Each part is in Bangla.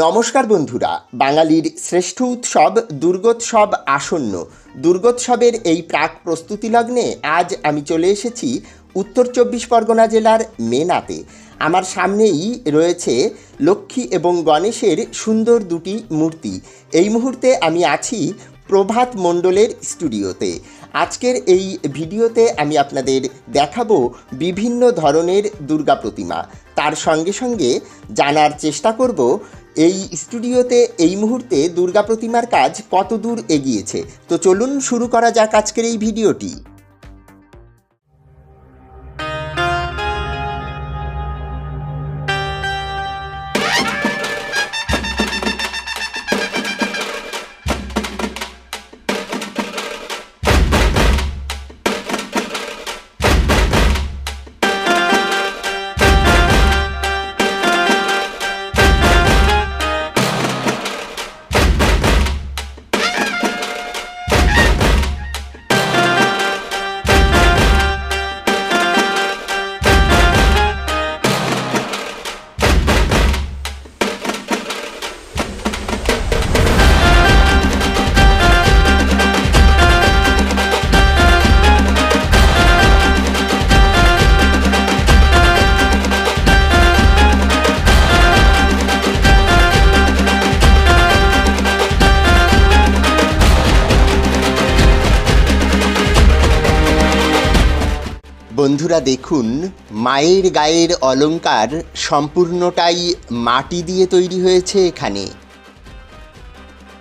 নমস্কার বন্ধুরা, বাঙালির শ্রেষ্ঠ উৎসব দুর্গোৎসব আসন্ন। দুর্গোৎসবের এই প্রাক প্রস্তুতি লগ্নে আজ আমি চলে এসেছি উত্তর চব্বিশ পরগনা জেলার মেনাতে। আমার সামনেই রয়েছে লক্ষ্মী এবং গণেশের সুন্দর দুটি মূর্তি। এই মুহূর্তে আমি আছি প্রভাত মণ্ডলের স্টুডিওতে। আজকের এই ভিডিওতে আমি আপনাদের দেখাবো বিভিন্ন ধরনের দুর্গা প্রতিমা। তার সঙ্গে সঙ্গে জানার চেষ্টা করব এই স্টুডিওতে এই মুহূর্তে দুর্গা প্রতিমার কাজ কত দূর এগিয়েছে? তো চলুন শুরু করা যাক আজকের এই ভিডিওটি। বন্ধুরা দেখুন, মায়ের গায়ের অলঙ্কার সম্পূর্ণটাই মাটি দিয়ে তৈরি হয়েছে এখানে।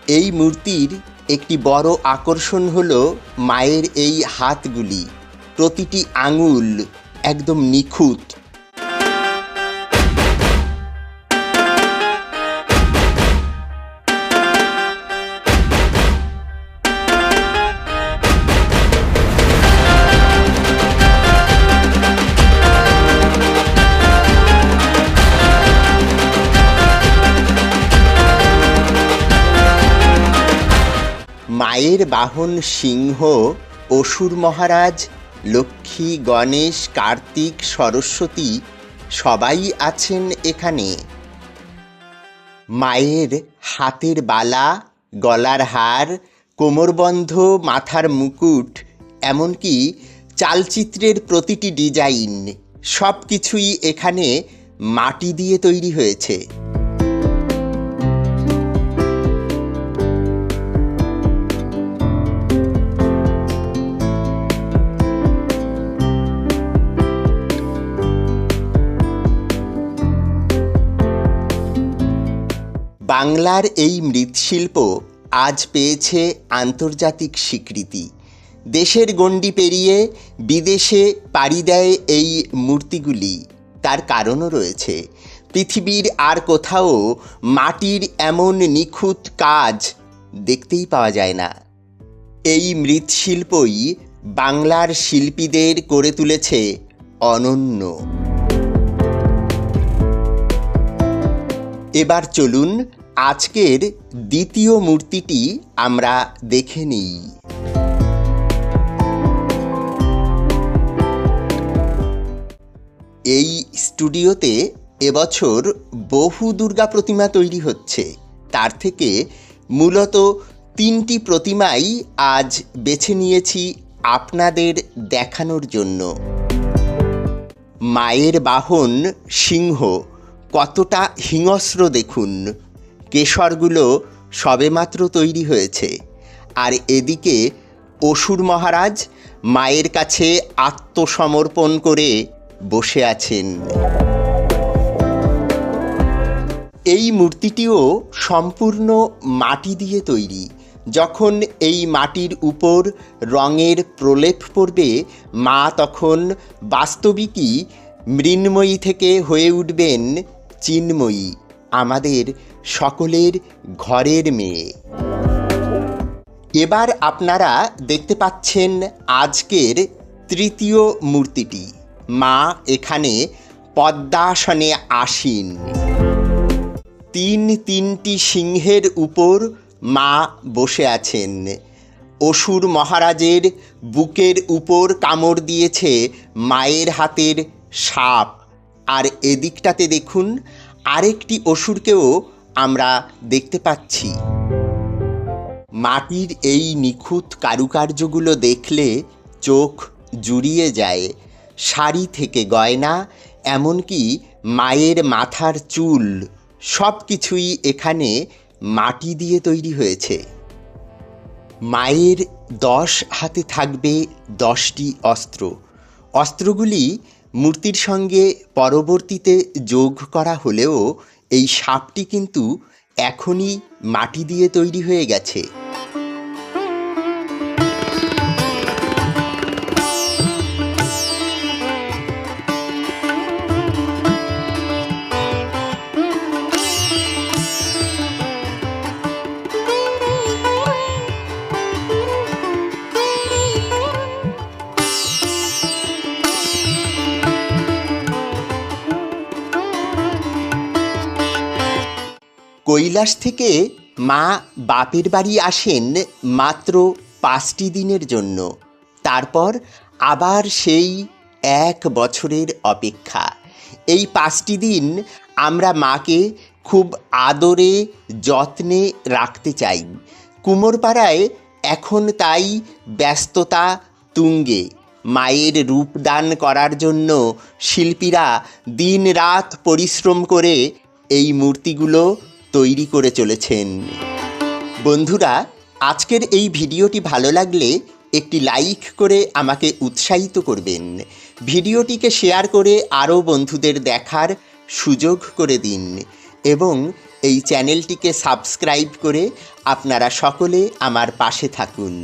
এই মূর্তির একটি বড় আকর্ষণ হল মায়ের এই হাতগুলি। প্রতিটি আঙুল একদম নিখুঁত। মায়ের বাহন সিংহ, অসুর মহারাজ, লক্ষ্মী, গণেশ, কার্তিক, সরস্বতী, সবাই আছেন এখানে। মায়ের হাতের বালা, গলার হার, কোমরবন্ধ, মাথার মুকুট, এমনকি চালচিত্রের প্রতিটি ডিজাইন সব কিছুই এখানে মাটি দিয়ে তৈরি হয়েছে। বাংলার এই মৃৎশিল্প আজ পেয়েছে আন্তর্জাতিক স্বীকৃতি। দেশের গণ্ডি পেরিয়ে বিদেশে পাড়ি দেয় এই মূর্তিগুলি। তার কারণও রয়েছে। পৃথিবীর আর কোথাও মাটির এমন নিখুঁত কাজ দেখতেই পাওয়া যায় না। এই মৃৎশিল্পই বাংলার শিল্পীদের করে তুলেছে অনন্য। এবার চলুন আজকের দ্বিতীয় মূর্তিটি আমরা দেখে নিই। এই স্টুডিওতে এবছর বহু দুর্গা প্রতিমা তৈরি হচ্ছে। তার থেকে মূলত তিনটি প্রতিমাই আজ বেছে নিয়েছি আপনাদের দেখানোর জন্য। মায়ের বাহন সিংহ, কতটা হিংস্র দেখুন। কেশরগুলো সবেমাত্র তৈরি হয়েছে। আর এদিকে অসুর মহারাজ মায়ের কাছে আত্মসমর্পণ করে বসে আছেন। এই মূর্তিটিও সম্পূর্ণ মাটি দিয়ে তৈরি। যখন এই মাটির উপর রঙের প্রলেপ পড়বে, মা তখন বাস্তবিকই মৃন্ময়ী থেকে হয়ে উঠবেন চিন্ময়ী, আমাদের সকলের ঘরের মেয়ে। এবার আপনারা দেখতে পাচ্ছেন আজকের তৃতীয় মূর্তিটি। মা এখানে পদ্মাসনে আসীন। তিন তিনটি সিংহের উপর মা বসে আছেন। অসুর মহারাজের বুকের উপর কামড় দিয়েছে মায়ের হাতের সাপ। আর এদিকটাতে দেখুন, আরেকটি অসুরকেও আমরা দেখতে পাচ্ছি। মাটির এই নিখুঁত কারুকার্যগুলো দেখলে চোখ জুড়িয়ে যায়, শাড়ি থেকে গয়না, এমনকি মায়ের মাথার চুল সব কিছুই এখানে মাটি দিয়ে তৈরি হয়েছে। মায়ের দশ হাতে থাকবে দশটি অস্ত্র। অস্ত্রগুলি মূর্তির সঙ্গে পরবর্তীতে যোগ করা হলেও এই সাপটি কিন্তু এখনই মাটি দিয়ে তৈরি হয়ে গেছে। কৈলাস থেকে মা বাপের বাড়ি আসেন মাত্র পাঁচটি দিনের জন্য। তারপর আবার সেই এক বছরের অপেক্ষা। এই পাঁচটি দিন আমরা মাকে খুব আদরে, যত্নে রাখতে চাই। কুমোরপাড়ায় এখন তাই ব্যস্ততা তুঙ্গে। মায়ের রূপদান করার জন্য শিল্পীরা দিন রাত পরিশ্রম করে এই মূর্তিগুলো তৈরি করে চলেছেন। বন্ধুরা, আজকের এই ভিডিওটি ভালো লাগলে একটি লাইক করে আমাকে উৎসাহিত করবেন। ভিডিওটিকে শেয়ার করে আরও বন্ধুদের দেখার সুযোগ করে দিন এবং এই চ্যানেলটিকে সাবস্ক্রাইব করে আপনারা সকলে আমার পাশে থাকুন।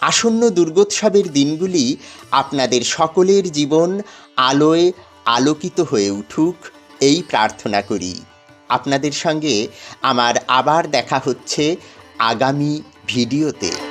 আসন্ন দুর্গোৎসবের দিনগুলি আপনাদের সকলের জীবন আলোয় আলোকিত হয়ে উঠুক, এই প্রার্থনা করি। আপনাদের সঙ্গে আমার আবার দেখা হচ্ছে আগামী ভিডিওতে।